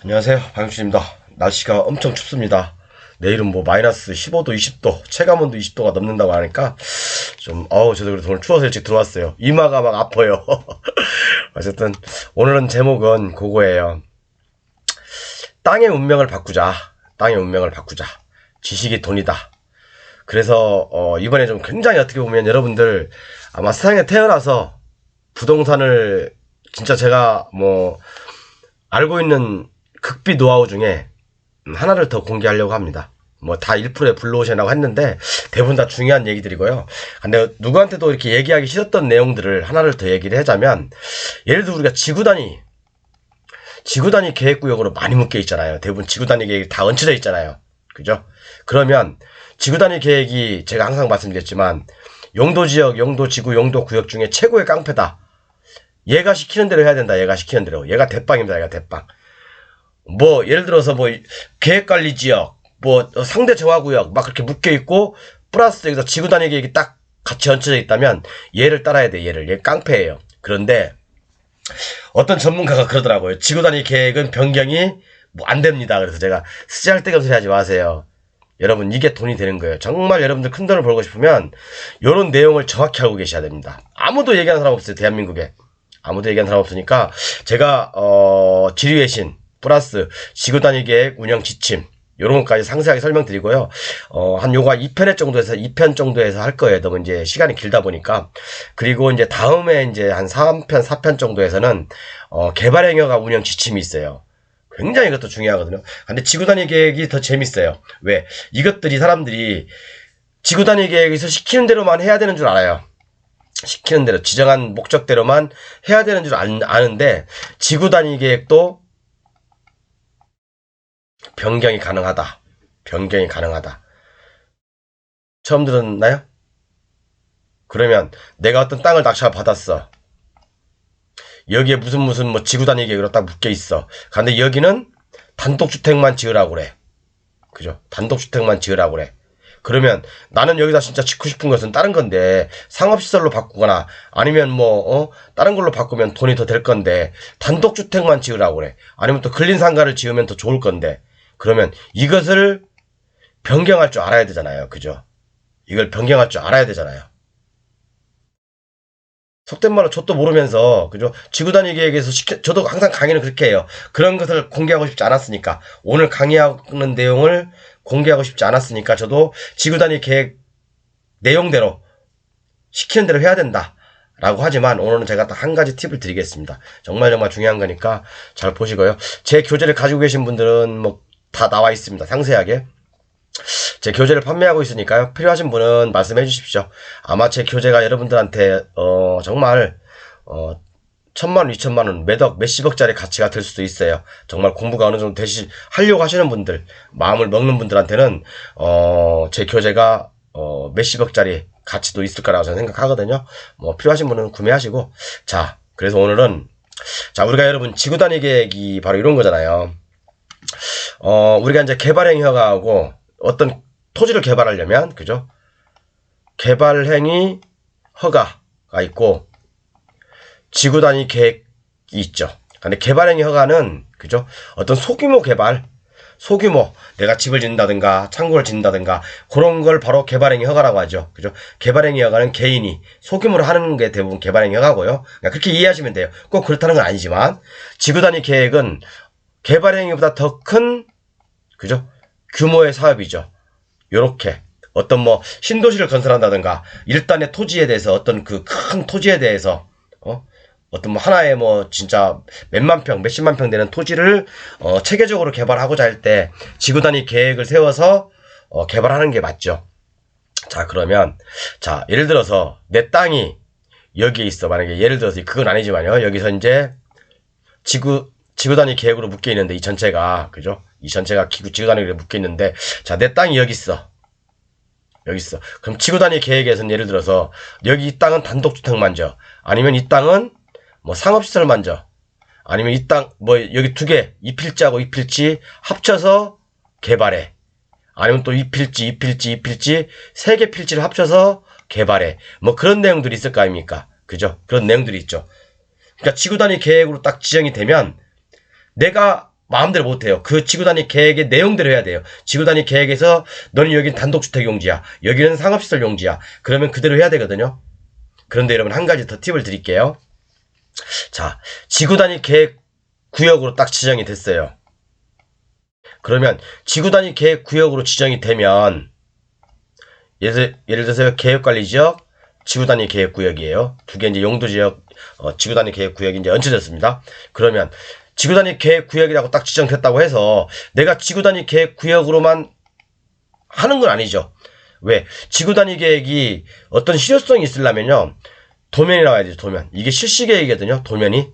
안녕하세요. 방영준입니다. 날씨가 엄청 춥습니다. 내일은 뭐 마이너스 15도, 20도, 체감온도 20도가 넘는다고 하니까 좀, 어우, 저도 그래서 오늘 추워서 일찍 들어왔어요. 이마가 막 아파요. 어쨌든, 오늘은 제목은 그거예요. 땅의 운명을 바꾸자. 땅의 운명을 바꾸자. 지식이 돈이다. 그래서, 어, 이번에 좀 굉장히 어떻게 보면 여러분들 아마 세상에 태어나서 부동산을 진짜 제가 뭐, 알고 있는 극비 노하우 중에 하나를 더 공개하려고 합니다. 뭐 다 1%에 불러오시라고 했는데 대부분 다 중요한 얘기들이고요. 근데 누구한테도 이렇게 얘기하기 싫었던 내용들을 하나를 더 얘기를 하자면 예를 들어 우리가 지구 단위 지구 단위 계획 구역으로 많이 묶여 있잖아요. 대부분 지구 단위 계획이 다 얹혀져 있잖아요. 그죠? 그러면 지구 단위 계획이 제가 항상 말씀드렸지만 용도 지역, 용도 지구, 용도 구역 중에 최고의 깡패다. 얘가 시키는 대로 해야 된다. 얘가 시키는 대로. 얘가 대빵입니다. 얘가 대빵. 뭐 예를 들어서 뭐 계획관리 지역, 뭐 상대 정화구역 막 그렇게 묶여 있고 플러스 여기서 지구 단위 계획이 딱 같이 얹혀져 있다면 얘를 따라야 돼. 얘를. 얘 깡패예요. 그런데 어떤 전문가가 그러더라고요. 지구 단위 계획은 변경이 뭐 안 됩니다. 그래서 제가 쓰잘데기 소리 하지 마세요. 여러분 이게 돈이 되는 거예요. 정말 여러분들 큰 돈을 벌고 싶으면 이런 내용을 정확히 알고 계셔야 됩니다. 아무도 얘기하는 사람 없어요. 대한민국에. 아무도 얘기하는 사람 없으니까 제가 어 지리의 신 플러스 지구 단위 계획 운영 지침 요런 것까지 상세하게 설명드리고요. 어, 한 요가 2편의 정도에서 2편 정도에서 할 거예요. 너무 이제 시간이 길다 보니까. 그리고 이제 다음에 이제 한 3편, 4편 정도에서는 어, 개발 행여가 운영 지침이 있어요. 굉장히 이것도 중요하거든요. 근데 지구 단위 계획이 더 재밌어요. 왜? 이것들이 사람들이 지구 단위 계획에서 시키는 대로만 해야 되는 줄 알아요. 시키는 대로 지정한 목적대로만 해야 되는 줄 안- 아는데 지구 단위 계획도 변경이 가능하다. 변경이 가능하다. 처음 들었나요? 그러면 내가 어떤 땅을 낙찰 받았어. 여기에 무슨 무슨 뭐 지구 단위 계획으로 딱 묶여 있어. 근데 여기는 단독주택만 지으라고 그래. 그죠? 단독주택만 지으라고 그래. 그러면 나는 여기다 진짜 짓고 싶은 것은 다른 건데 상업시설로 바꾸거나 아니면 뭐 어? 다른 걸로 바꾸면 돈이 더 될 건데 단독주택만 지으라고 그래. 아니면 또 근린상가를 지으면 더 좋을 건데 그러면 이것을 변경할 줄 알아야 되잖아요. 그죠? 이걸 변경할 줄 알아야 되잖아요. 속된 말로 저도 모르면서 그죠? 지구 단위 계획에서 시켜 저도 항상 강의는 그렇게 해요. 그런 것을 공개하고 싶지 않았으니까 오늘 강의하는 내용을 공개하고 싶지 않았으니까 저도 지구 단위 계획 내용대로 시키는 대로 해야 된다. 라고 하지만 오늘은 제가 딱 한 가지 팁을 드리겠습니다. 정말 정말 중요한 거니까 잘 보시고요. 제 교재를 가지고 계신 분들은 뭐 다 나와 있습니다. 상세하게. 제 교재를 판매하고 있으니까요. 필요하신 분은 말씀해 주십시오. 아마 제 교재가 여러분들한테 어 정말 어 천만 원, 이천만 원, 몇억, 몇십억짜리 가치가 될 수도 있어요. 정말 공부가 어느 정도 되시 하려고 하시는 분들, 마음을 먹는 분들한테는 어 제 교재가 어 몇십억짜리 가치도 있을 거라고 저는 생각하거든요. 뭐 필요하신 분은 구매하시고 자, 그래서 오늘은 자, 우리가 여러분 지구 단위 계획이 바로 이런 거잖아요. 어, 우리가 이제 개발행위 허가하고 어떤 토지를 개발하려면, 그죠? 개발행위 허가가 있고, 지구 단위 계획이 있죠. 근데 개발행위 허가는, 그죠? 어떤 소규모 개발, 소규모, 내가 집을 짓는다든가, 창고를 짓는다든가, 그런 걸 바로 개발행위 허가라고 하죠. 그죠? 개발행위 허가는 개인이 소규모로 하는 게 대부분 개발행위 허가고요. 그러니까 그렇게 이해하시면 돼요. 꼭 그렇다는 건 아니지만, 지구 단위 계획은 개발 행위보다 더 큰, 그죠? 규모의 사업이죠. 요렇게. 어떤 뭐, 신도시를 건설한다든가, 일단의 토지에 대해서, 어떤 그 큰 토지에 대해서, 어? 어떤 뭐 하나의 뭐 진짜 몇만 평, 몇십만 평 되는 토지를 어, 체계적으로 개발하고자 할 때 지구 단위 계획을 세워서 어, 개발하는 게 맞죠. 자, 그러면 자, 예를 들어서 내 땅이 여기에 있어. 만약에 예를 들어서 그건 아니지만요. 여기서 이제 지구 지구 단위 계획으로 묶여 있는데 이 전체가 그죠? 이 전체가 기구 지구 단위로 묶여 있는데 자, 내 땅이 여기 있어. 여기 있어. 그럼 지구 단위 계획에서는 예를 들어서 여기 이 땅은 단독주택만 져. 아니면 이 땅은 뭐 상업시설만 져. 아니면 이 땅 뭐 여기 두 개, 이 필지하고 이 필지 합쳐서 개발해. 아니면 또 이 필지, 이 필지, 이 필지 세 개 필지를 합쳐서 개발해. 뭐 그런 내용들이 있을 거 아닙니까? 그죠? 그런 내용들이 있죠. 그러니까 지구 단위 계획으로 딱 지정이 되면 내가 마음대로 못해요. 그 지구단위 계획의 내용대로 해야 돼요. 지구단위 계획에서 너는 여긴 단독주택 용지야. 여기는 상업시설 용지야. 그러면 그대로 해야 되거든요. 그런데 여러분 한 가지 더 팁을 드릴게요. 자, 지구단위 계획 구역으로 딱 지정이 됐어요. 그러면 지구단위 계획 구역으로 지정이 되면 예를, 예를 들어서 계획관리 지역, 지구단위 계획 구역이에요. 두 개 이제 용도 지역, 어, 지구단위 계획 구역이 이제 얹혀졌습니다. 그러면 지구단위 계획 구역이라고 딱 지정됐다고 해서 내가 지구단위 계획 구역으로만 하는 건 아니죠. 왜? 지구단위 계획이 어떤 실효성이 있으려면요. 도면이 나와야 되죠, 도면. 이게 실시 계획이거든요, 도면이.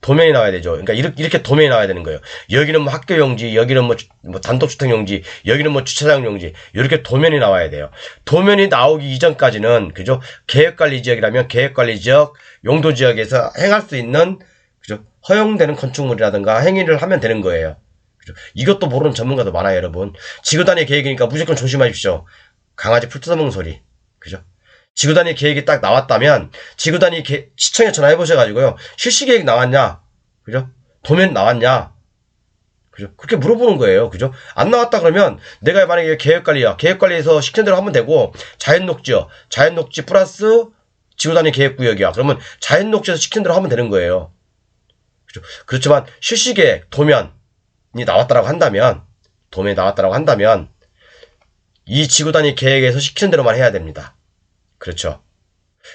도면이 나와야 되죠. 그러니까 이렇게, 이렇게 도면이 나와야 되는 거예요. 여기는 뭐 학교 용지, 여기는 뭐, 주- 뭐 단독주택 용지, 여기는 뭐 주차장 용지, 이렇게 도면이 나와야 돼요. 도면이 나오기 이전까지는, 그죠? 계획관리 지역이라면 계획관리 지역, 용도 지역에서 행할 수 있는? 허용되는 건축물이라든가 행위를 하면 되는 거예요. 이것도 모르는 전문가도 많아요, 여러분. 지구단위 계획이니까 무조건 조심하십시오. 강아지 풀 뜯어먹는 소리. 그죠? 지구단위 계획이 딱 나왔다면 지구단위 계, 시청에 전화해보셔가지고요. 실시계획 나왔냐? 그죠? 도면 나왔냐? 그죠? 그렇게 물어보는 거예요. 그죠? 안 나왔다 그러면 내가 만약에 계획관리야. 계획관리에서 시킨 대로 하면 되고 자연녹지요. 자연녹지 플러스 지구단위 계획구역이야. 그러면 자연녹지에서 시킨 대로 하면 되는 거예요. 그죠? 그렇지만 실시계획, 도면이 나왔다라고 한다면 도면이 나왔다라고 한다면 이 지구 단위 계획에서 시키는 대로만 해야 됩니다. 그렇죠.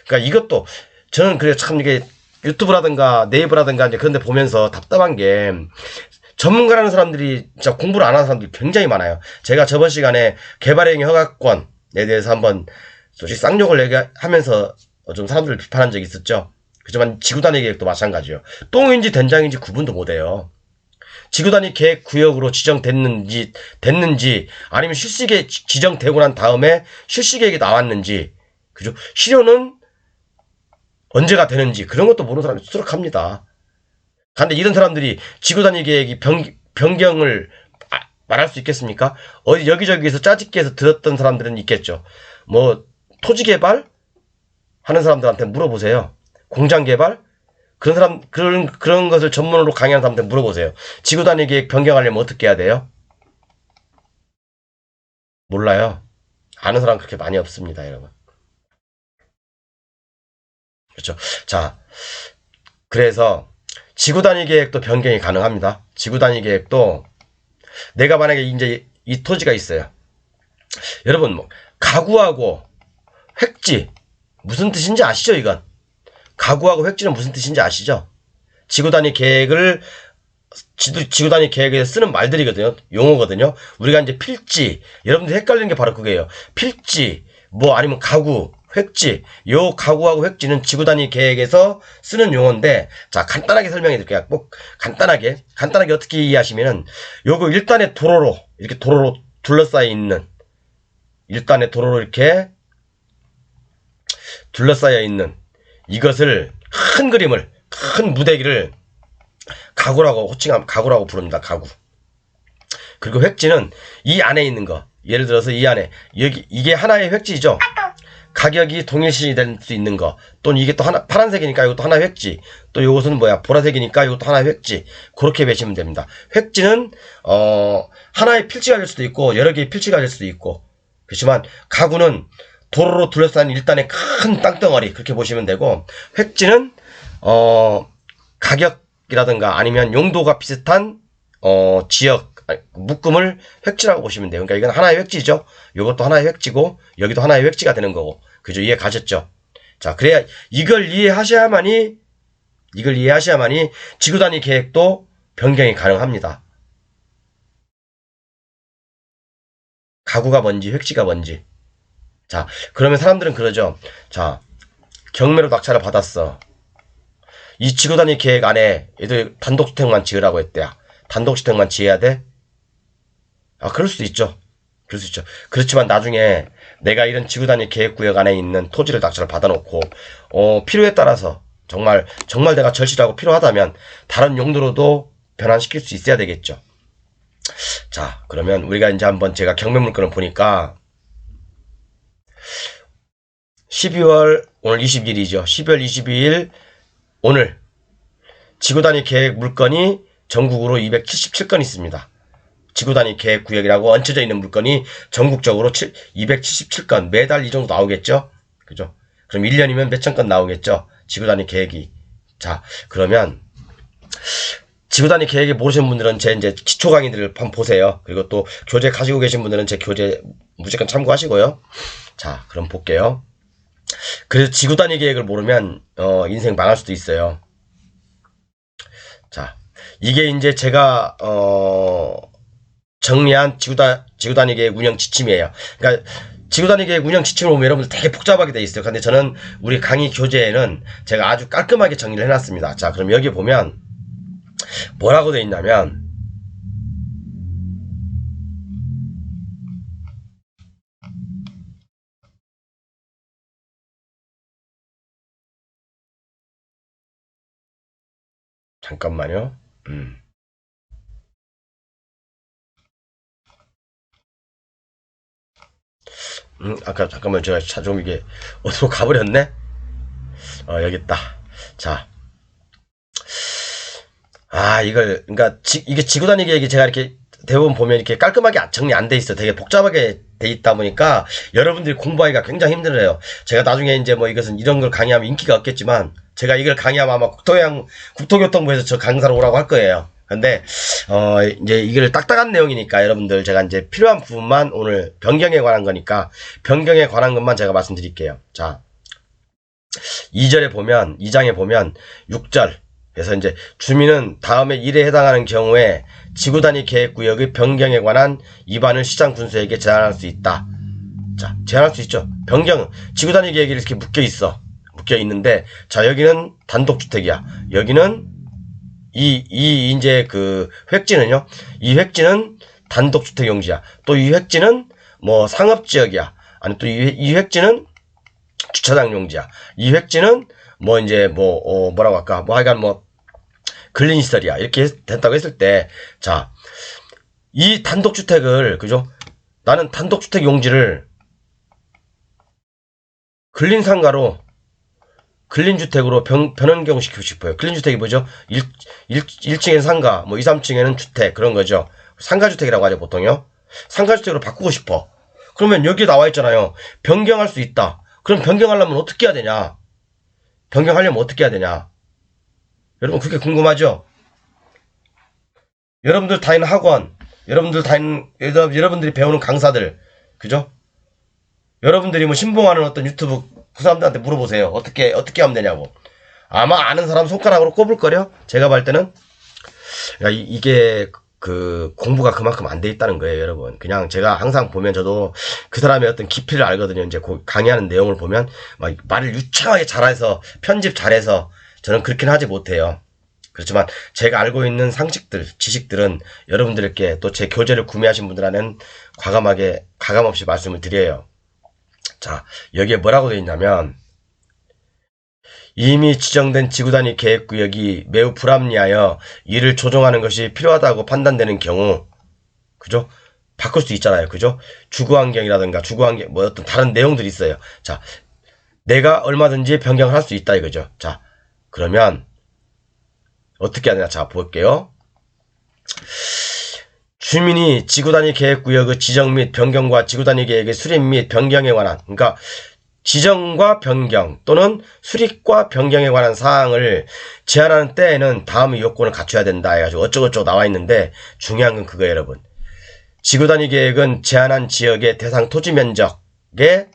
그러니까 이것도 저는 그래 참 이게 유튜브라든가 네이버라든가 이제 그런 데 보면서 답답한 게 전문가라는 사람들이 진짜 공부를 안 하는 사람들이 굉장히 많아요. 제가 저번 시간에 개발행위 허가권에 대해서 한번 솔직히 쌍욕을 얘기하면서 좀 사람들을 비판한 적이 있었죠. 그렇지만 지구단위 계획도 마찬가지예요. 똥인지 된장인지 구분도 못해요. 지구단위 계획 구역으로 지정됐는지 됐는지 아니면 실시 계획 지- 지정되고 난 다음에 실시 계획이 나왔는지 그죠? 실효는 언제가 되는지 그런 것도 모르는 사람이 수락합니다. 근데 이런 사람들이 지구단위 계획이 변, 변경을 아- 말할 수 있겠습니까? 어디 여기저기에서 짜집기 해서 들었던 사람들은 있겠죠. 뭐 토지 개발 하는 사람들한테 물어보세요. 공장 개발 그런 사람 그런 그런 것을 전문으로 강의하는 사람한테 물어보세요. 지구 단위 계획 변경하려면 어떻게 해야 돼요? 몰라요. 아는 사람 그렇게 많이 없습니다, 여러분. 그렇죠. 자, 그래서 지구 단위 계획도 변경이 가능합니다. 지구 단위 계획도 내가 만약에 이제 이 토지가 있어요. 여러분 뭐 가구하고 획지 무슨 뜻인지 아시죠, 이건? 가구하고 획지는 무슨 뜻인지 아시죠? 지구 단위 계획을 지구 단위 계획에서 쓰는 말들이거든요. 용어거든요. 우리가 이제 필지, 여러분들 헷갈리는 게 바로 그게요. 필지, 뭐 아니면 가구, 획지. 요 가구하고 획지는 지구 단위 계획에서 쓰는 용어인데, 자, 간단하게 설명해 드릴게요. 꼭 간단하게, 간단하게 어떻게 이해하시면은, 요거 일단의 도로로, 이렇게 도로로 둘러싸여 있는, 일단의 도로로 이렇게 둘러싸여 있는 이것을 큰 그림을, 큰 무대기를 가구라고 호칭함 가구라고 부릅니다. 가구. 그리고 획지는 이 안에 있는 거. 예를 들어서 이 안에 여기 이게 하나의 획지죠. 가격이 동일신이 될수 있는 거. 또는 이게 또 하나 파란색이니까 이것도 하나의 획지. 또 이것은 뭐야 보라색이니까 이것도 하나의 획지. 그렇게 배시면 됩니다. 획지는 어 하나의 필지가 될 수도 있고 여러 개의 필지가 될 수도 있고 그렇지만 가구는 도로로 둘러싼 일단의 큰 땅덩어리 그렇게 보시면 되고 획지는 어 가격이라든가 아니면 용도가 비슷한 어 지역 묶음을 획지라고 보시면 돼요. 그러니까 이건 하나의 획지죠. 이것도 하나의 획지고 여기도 하나의 획지가 되는 거고 그죠? 이해 가셨죠? 자 그래야 이걸 이해하셔야만이 이걸 이해하셔야만이 지구 단위 계획도 변경이 가능합니다. 가구가 뭔지 획지가 뭔지 자 그러면 사람들은 그러죠. 자 경매로 낙찰을 받았어. 이 지구 단위 계획 안에 얘들 단독주택만 지으라고 했대야. 단독주택만 지어야 돼? 아, 그럴 수도 있죠. 그럴 수 있죠. 그렇지만 나중에 내가 이런 지구 단위 계획구역 안에 있는 토지를 낙찰을 받아놓고, 어, 필요에 따라서 정말, 정말 내가 절실하고 필요하다면 다른 용도로도 변환시킬 수 있어야 되겠죠. 자, 그러면 우리가 이제 한번 제가 경매 물건을 보니까 12월, 오늘 20일이죠. 12월 22일 오늘 지구 단위 계획 물건이 전국으로 277건 있습니다. 지구 단위 계획 구역이라고 얹혀져 있는 물건이 전국적으로 7, 277건 매달 이 정도 나오겠죠? 그죠? 그럼 1년이면 몇천 건 나오겠죠? 지구 단위 계획이. 자, 그러면 지구 단위 계획이 모르시는 분들은 제 이제 기초 강의들을 한번 보세요. 그리고 또 교재 가지고 계신 분들은 제 교재 무조건 참고하시고요. 자, 그럼 볼게요. 그래서 지구 단위 계획을 모르면 어, 인생 망할 수도 있어요. 자, 이게 이제 제가 어, 정리한 지구단 지구 단위 계획 운영 지침이에요. 그러니까 지구 단위 계획 운영 지침을 보면 여러분들 되게 복잡하게 돼 있어요. 근데 저는 우리 강의 교재에는 제가 아주 깔끔하게 정리를 해놨습니다. 자, 그럼 여기 보면 뭐라고 돼 있냐면 잠깐만요. 음. 음, 아까 잠깐만 제가 차 좀 이게 어디로 가버렸네? 어, 여기 있다. 자. 아, 이걸, 그러니까, 지- 이게 지구단위 계획이 제가 이렇게 대부분 보면 이렇게 깔끔하게 정리 안 돼 있어. 되게 복잡하게 돼 있다 보니까 여러분들이 공부하기가 굉장히 힘들어요. 제가 나중에 이제 뭐 이것은 이런 걸 강의하면 인기가 없겠지만 제가 이걸 강의하면 아마 국토양, 국토교통부에서 저 강사로 오라고 할 거예요. 근데, 어, 이제 이걸 딱딱한 내용이니까 여러분들 제가 이제 필요한 부분만 오늘 변경에 관한 거니까 변경에 관한 것만 제가 말씀드릴게요. 자, 2절에 보면, 2장에 보면 6절. 그래서 이제 주민은 다음에 일에 해당하는 경우에 지구단위 계획구역의 변경에 관한 위반을 시장 군수에게 제안할 수 있다. 자, 제안할 수 있죠. 변경, 지구단위 계획이 이렇게 묶여 있어. 묶여 있는데, 자, 여기는 단독주택이야. 여기는 이, 이, 이제 그 획지는요. 이 획지는 단독주택 용지야. 또 이 획지는 뭐 상업지역이야. 아니 또 이, 이 획지는 주차장 용지야. 이 획지는 뭐 이제 뭐, 어, 뭐라고 할까. 뭐 하여간 뭐, 근린시설이야. 이렇게 했- 됐다고 했을 때, 자, 이 단독주택을, 그죠? 나는 단독주택 용지를 근린상가로 근린주택으로 변, 변환경시키고 싶어요. 근린주택이 뭐죠? 1, 1, 1층에는 상가, 뭐 2, 3층에는 주택, 그런 거죠. 상가주택이라고 하죠, 보통요. 상가주택으로 바꾸고 싶어. 그러면 여기 나와 있잖아요. 변경할 수 있다. 그럼 변경하려면 어떻게 해야 되냐? 변경하려면 어떻게 해야 되냐? 여러분, 그게 궁금하죠? 여러분들 다니는 학원, 여러분들 다니는, 여러- 여러분들이 배우는 강사들, 그죠? 여러분들이 뭐 신봉하는 어떤 유튜브 그 사람들한테 물어보세요. 어떻게 어떻게 하면 되냐고. 아마 아는 사람 손가락으로 꼽을 거려. 제가 볼 때는 야, 이, 이게 그 공부가 그만큼 안 돼 있다는 거예요, 여러분. 그냥 제가 항상 보면 저도 그 사람의 어떤 깊이를 알거든요. 이제 고- 강의하는 내용을 보면 막 말을 유창하게 잘해서 편집 잘해서 저는 그렇게는 하지 못해요. 그렇지만 제가 알고 있는 상식들, 지식들은 여러분들께 또 제 교재를 구매하신 분들한테는 과감하게 가감 없이 말씀을 드려요. 자, 여기에 뭐라고 되어 있냐면, 이미 지정된 지구단위 계획구역이 매우 불합리하여 이를 조정하는 것이 필요하다고 판단되는 경우, 그죠? 바꿀 수 있잖아요. 그죠? 주거환경이라든가 주거환경, 뭐 어떤 다른 내용들이 있어요. 자, 내가 얼마든지 변경을 할 수 있다 이거죠. 자, 그러면, 어떻게 되나? 자, 볼게요. 주민이 지구단위 계획구역의 지정 및 변경과 지구단위 계획의 수립 및 변경에 관한 그러니까 지정과 변경 또는 수립과 변경에 관한 사항을 제한하는 때에는 다음의 요건을 갖춰야 된다 해가지고 어쩌고저쩌고 나와 있는데 중요한 건 그거예요 여러분. 지구단위 계획은 제한한 지역의 대상 토지 면적의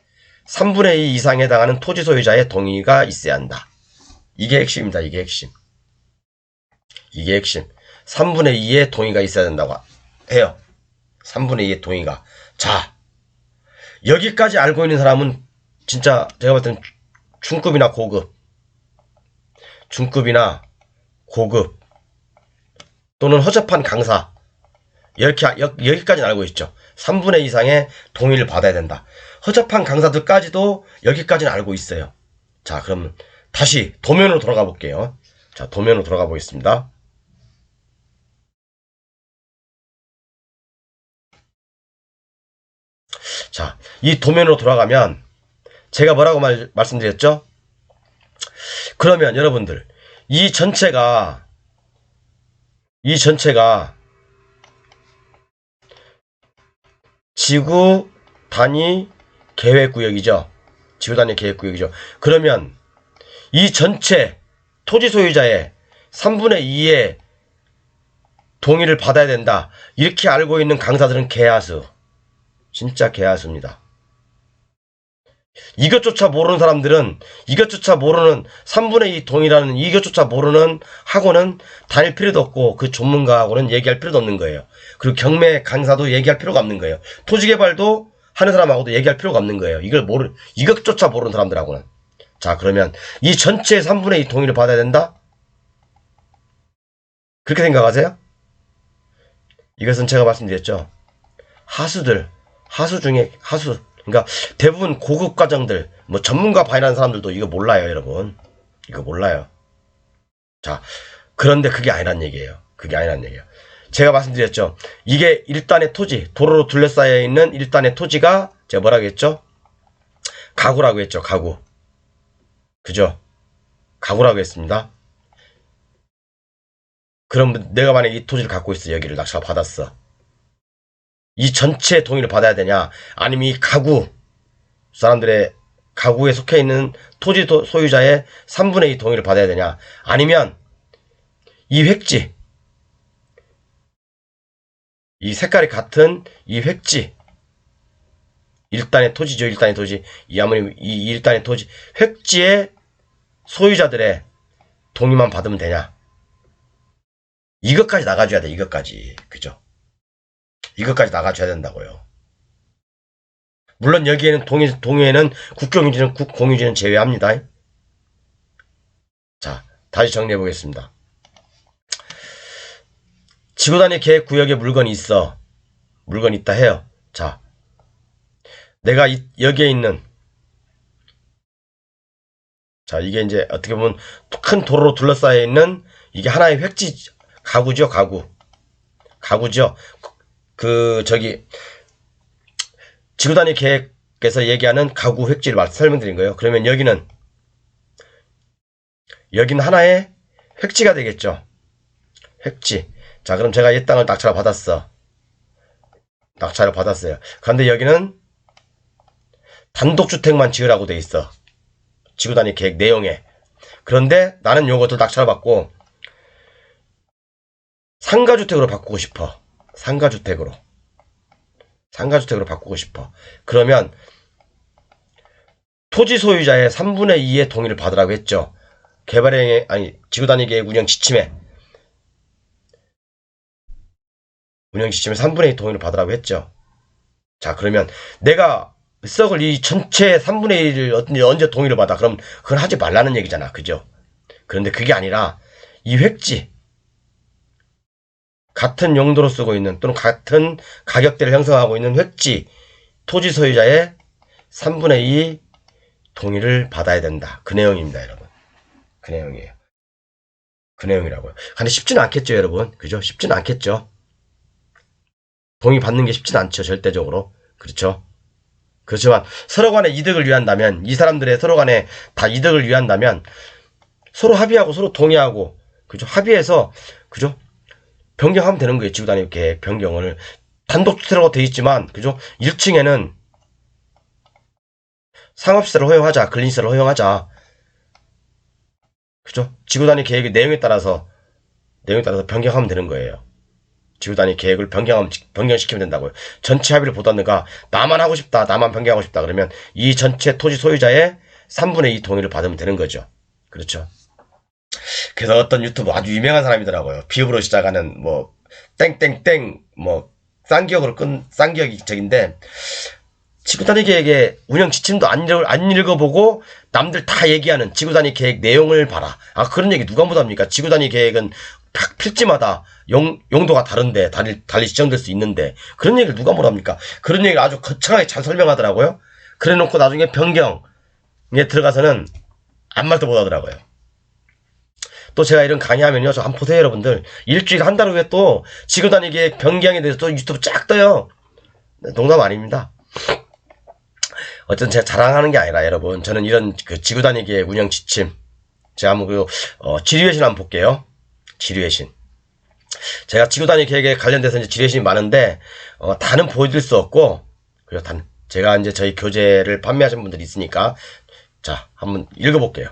3분의 2 이상에 해당하는 토지 소유자의 동의가 있어야 한다. 이게 핵심입니다 이게 핵심. 이게 핵심. 3분의 2의 동의가 있어야 된다고 해요. 3분의 2의 동의가. 자, 여기까지 알고 있는 사람은 진짜 제가 봤을 땐 중급이나 고급, 중급이나 고급, 또는 허접한 강사, 이렇게, 여, 여기까지는 알고 있죠. 3분의 2 이상의 동의를 받아야 된다. 허접한 강사들까지도 여기까지는 알고 있어요. 자, 그럼 다시 도면으로 돌아가 볼게요. 자, 도면으로 돌아가 보겠습니다. 자, 이 도면으로 돌아가면 제가 뭐라고 말, 말씀드렸죠? 그러면 여러분들 이 전체가 이 전체가 지구 단위 계획 구역이죠. 지구 단위 계획 구역이죠. 그러면 이 전체 토지 소유자의 3분의 2의 동의를 받아야 된다. 이렇게 알고 있는 강사들은 개하수. 진짜 개하수입니다. 이것조차 모르는 사람들은 이것조차 모르는 3분의 2 동의라는 이것조차 모르는 학원은 다닐 필요도 없고 그 전문가하고는 얘기할 필요도 없는 거예요. 그리고 경매 강사도 얘기할 필요가 없는 거예요. 토지 개발도 하는 사람하고도 얘기할 필요가 없는 거예요. 이걸 모르 이것조차 모르는 사람들하고는. 자, 그러면 이 전체의 3분의 2 동의를 받아야 된다? 그렇게 생각하세요? 이것은 제가 말씀드렸죠. 하수들, 하수 중에 하수. 그러니까 대부분 고급 과정들, 뭐 전문가 반이라는 사람들도 이거 몰라요, 여러분. 이거 몰라요. 자, 그런데 그게 아니란 얘기예요. 그게 아니란 얘기예요. 제가 말씀드렸죠. 이게 일단의 토지, 도로로 둘러싸여 있는 일단의 토지가 제가 뭐라고 했죠? 가구라고 했죠, 가구. 그죠? 가구라고 했습니다. 그럼 내가 만약에 이 토지를 갖고 있어, 여기를 낙찰 받았어. 이 전체 동의를 받아야 되냐? 아니면 이 가구, 사람들의 가구에 속해 있는 토지 도- 소유자의 3분의 2 동의를 받아야 되냐? 아니면 이 획지, 이 색깔이 같은 이 획지, 일단의 토지죠, 일단의 토지. 이 아무리 이 일단의 토지, 획지의 소유자들의 동의만 받으면 되냐? 이것까지 나가줘야 돼, 이것까지. 그죠? 이것까지 나가줘야 된다고요. 물론 여기에는 동의, 동의에는 국경유지는, 국공유지는 제외합니다. 자, 다시 정리해 보겠습니다. 지구단위 계획 구역에 물건이 있어. 물건이 있다 해요. 자, 내가 이- 여기에 있는 자, 이게 이제 어떻게 보면 큰 도로로 둘러싸여 있는 이게 하나의 획지 가구죠, 가구. 가구죠. 그 저기 지구 단위 계획에서 얘기하는 가구 획지를 말- 설명드린 거예요. 그러면 여기는 여기는 하나의 획지가 되겠죠. 획지. 자, 그럼 제가 이 땅을 낙찰을 받았어. 낙찰을 받았어요. 그런데 여기는 단독주택만 지으라고 돼 있어. 지구 단위 계획 내용에. 그런데 나는 요것도 낙찰을 받고 상가주택으로 바꾸고 싶어. 상가주택으로. 상가주택으로 바꾸고 싶어. 그러면 토지 소유자의 3분의 2의 동의를 받으라고 했죠. 개발행위, 아니, 지구단위 계획 운영 지침에. 운영 지침에 3분의 2 동의를 받으라고 했죠. 자, 그러면 내가 썩을 이 전체 3분의 1을 언제 동의를 받아? 그럼 그건 하지 말라는 얘기잖아. 그죠? 그런데 그게 아니라 이 획지, 같은 용도로 쓰고 있는 또는 같은 가격대를 형성하고 있는 획지 토지 소유자의 3분의 2 동의를 받아야 된다. 그 내용입니다, 여러분. 그 내용이에요. 그 내용이라고요. 근데 쉽지는 않겠죠, 여러분. 그죠? 쉽지는 않겠죠. 동의 받는 게 쉽진 않죠, 절대적으로. 그렇죠? 그렇지만 서로 간의 이득을 위한다면 이 사람들의 서로 간에 다 이득을 위한다면 서로 합의하고 서로 동의하고 그죠? 합의해서 그죠? 변경하면 되는 거예요. 지구 단위 계획 변경을 단독주택으로 돼 있지만 그죠? 1층에는 상업시설을 허용하자, 근린시설을 허용하자. 그죠? 지구 단위 계획의 내용에 따라서 내용에 따라서 변경하면 되는 거예요. 지구 단위 계획을 변경하면 변경시키면 된다고요. 전체 합의를 보다는가 나만 하고 싶다, 나만 변경하고 싶다 그러면 이 전체 토지 소유자의 3분의 2 동의를 받으면 되는 거죠. 그렇죠? 그래서 어떤 유튜브 아주 유명한 사람이더라고요. 비읍으로 시작하는 뭐 땡땡땡 뭐 쌍기역으로 끈 쌍기역적인데 지구 단위 계획의 운영 지침도 안, 읽, 안 읽어보고 남들 다 얘기하는 지구 단위 계획 내용을 봐라. 아 그런 얘기 누가 못합니까? 지구 단위 계획은 각 필지마다 용, 용도가 다른데 달리, 달리 지정될 수 있는데 그런 얘기를 누가 못합니까? 그런 얘기를 아주 거창하게 잘 설명하더라고요. 그래놓고 나중에 변경에 들어가서는 아무 말도 못하더라고요. 또 제가 이런 강의하면요. 저 한번 보세요, 여러분들. 일주일 한 달 후에 또 지구 단위 계획 변경에 대해서 또 유튜브 쫙 떠요. 네, 농담 아닙니다. 어쨌든 제가 자랑하는 게 아니라 여러분 저는 이런 그 지구 단위 계획 운영 지침 제가 한번 그 어, 지류의 신 한번 볼게요. 지류의 신. 제가 지구단위 계획에 관련돼서 이제 지뢰신이 많은데 어, 다는 보여드릴 수 없고 그리고 단 제가 이제 저희 교재를 판매하신 분들이 있으니까 자 한번 읽어볼게요.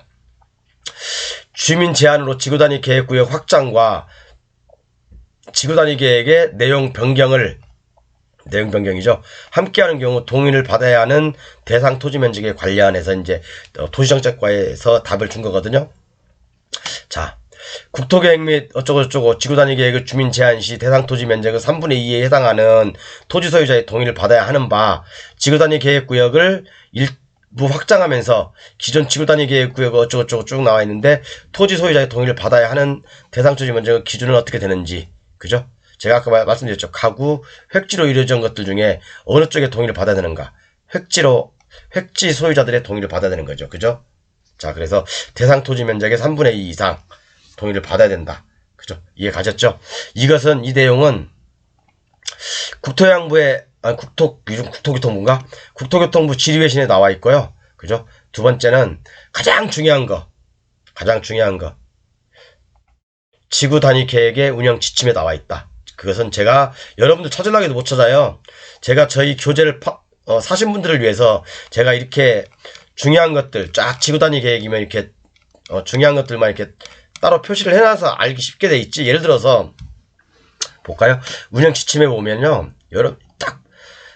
주민 제한으로 지구단위 계획구역 확장과 지구단위 계획의 내용 변경을 내용 변경이죠. 함께하는 경우 동의를 받아야 하는 대상 토지 면적에 관련해서 이제 어, 도시정책과에서 답을 준 거거든요. 자, 국토계획 및 어쩌고저쩌고 지구단위 계획의 주민 제한 시 대상 토지 면적의 3분의 2에 해당하는 토지 소유자의 동의를 받아야 하는 바 지구단위 계획 구역을 일 부 확장하면서 기존 지구단위 계획구역 어쩌고저쩌고 쭉 나와 있는데 토지 소유자의 동의를 받아야 하는 대상 토지 면적의 기준은 어떻게 되는지 그죠? 제가 아까 말- 말씀드렸죠. 가구 획지로 이루어진 것들 중에 어느 쪽에 동의를 받아야 되는가? 획지로 획지 소유자들의 동의를 받아야 되는 거죠. 그죠? 자, 그래서 대상 토지 면적의 3분의 2 이상 동의를 받아야 된다. 그죠? 이해 가셨죠? 이것은 이 내용은 국토양부의 아, 국토 요즘 국토교통부인가? 국토교통부 지리외신에 나와 있고요. 그죠? 두 번째는 가장 중요한 거. 가장 중요한 거. 지구 단위 계획의 운영 지침에 나와 있다. 그것은 제가 여러분들 찾으려고 해도 못 찾아요. 제가 저희 교재를 파- 어, 사신 분들을 위해서 제가 이렇게 중요한 것들 쫙 지구 단위 계획이면 이렇게 어, 중요한 것들만 이렇게 따로 표시를 해놔서 알기 쉽게 돼 있지. 예를 들어서 볼까요? 운영 지침에 보면요. 여러 딱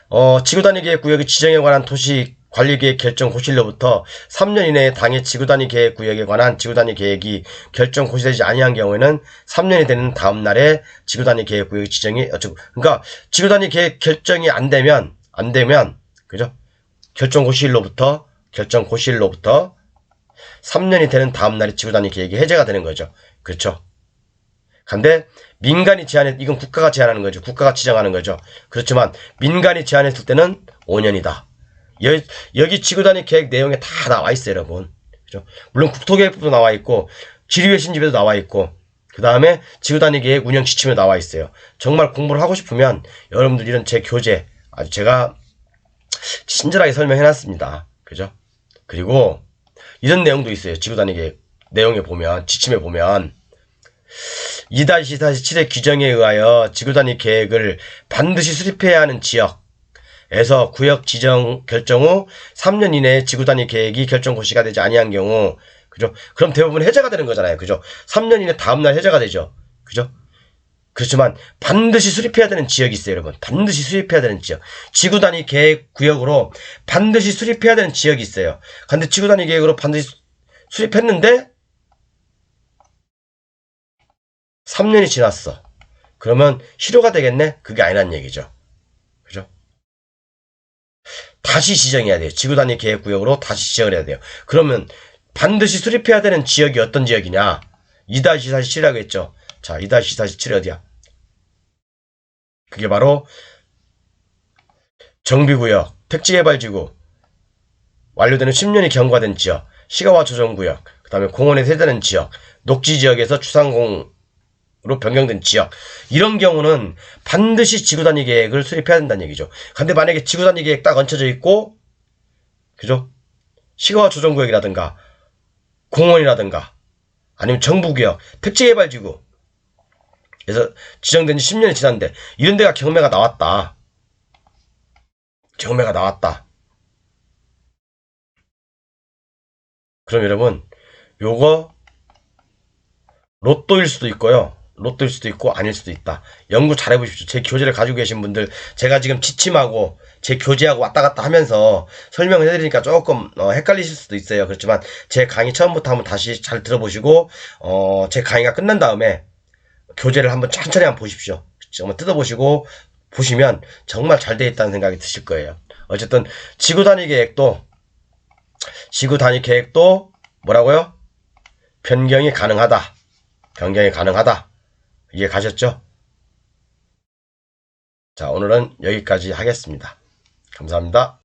어, 지구 단위 계획 구역의 지정에 관한 도시 관리 계획 결정 고시일로부터 3년 이내에 당해 지구 단위 계획 구역에 관한 지구 단위 계획이 결정 고시되지 아니한 경우에는 3년이 되는 다음 날에 지구 단위 계획 구역 지정이 어쩌고 그러니까 지구 단위 계획 결정이 안 되면 안 되면 그죠? 결정 고시일로부터 결정 고시일로부터 3년이 되는 다음 날에 지구 단위 계획이 해제가 되는 거죠. 그렇죠? 근데 민간이 제한해 이건 국가가 제한하는 거죠. 국가가 지정하는 거죠. 그렇지만 민간이 제한했을 때는 5년이다. 여, 여기 지구단위 계획 내용에 다 나와 있어요, 여러분. 그죠? 물론 국토계획부도 나와 있고 지리외 신집에도 나와 있고 그 다음에 지구단위 계획 운영 지침에 나와 있어요. 정말 공부를 하고 싶으면 여러분들 이런 제 교재 아주 제가 친절하게 설명해놨습니다. 그죠? 그리고 이런 내용도 있어요. 지구단위 계획 내용에 보면 지침에 보면 2-7의 규정에 의하여 지구단위 계획을 반드시 수립해야 하는 지역에서 구역 지정 결정 후 3년 이내에 지구단위 계획이 결정 고시가 되지 아니한 경우 그죠? 그럼 대부분 해제가 되는 거잖아요. 그죠? 3년 이내 다음 날 해제가 되죠. 그죠? 그렇지만 반드시 수립해야 되는 지역이 있어요, 여러분. 반드시 수립해야 되는 지역. 지구 단위 계획 구역으로 반드시 수립해야 되는 지역이 있어요. 근데 지구 단위 계획으로 반드시 수- 수립했는데 3년이 지났어. 그러면 실효가 되겠네? 그게 아니란 얘기죠. 그죠? 다시 지정해야 돼요. 지구 단위 계획 구역으로 다시 지정을 해야 돼요. 그러면 반드시 수립해야 되는 지역이 어떤 지역이냐? 2-47이라고 했죠. 자, 2-47이 어디야? 그게 바로 정비구역, 택지개발지구, 완료되는 10년이 경과된 지역, 시가와 조정구역, 그 다음에 공원에 세대는 지역, 녹지지역에서 추상공 로 변경된 지역 이런 경우는 반드시 지구단위 계획을 수립해야 된다는 얘기죠. 근데 만약에 지구단위 계획 딱 얹혀져 있고 그죠? 시가와 조정구역이라든가 공원이라든가 아니면 정부구역, 택지개발지구 그래서 지정된 지 10년이 지났는데 이런 데가 경매가 나왔다. 경매가 나왔다. 그럼 여러분 요거 로또일 수도 있고요. 로또일 수도 있고 아닐 수도 있다. 연구 잘 해보십시오. 제 교재를 가지고 계신 분들 제가 지금 지침하고 제 교재하고 왔다 갔다 하면서 설명을 해드리니까 조금 어, 헷갈리실 수도 있어요. 그렇지만 제 강의 처음부터 한번 다시 잘 들어보시고 어, 제 강의가 끝난 다음에 교재를 한번 천천히 한번 보십시오. 정말 뜯어보시고 보시면 정말 잘 돼 있다는 생각이 드실 거예요. 어쨌든 지구 단위 계획도 지구 단위 계획도 뭐라고요? 변경이 가능하다. 변경이 가능하다. 이해 가셨죠? 자, 오늘은 여기까지 하겠습니다. 감사합니다.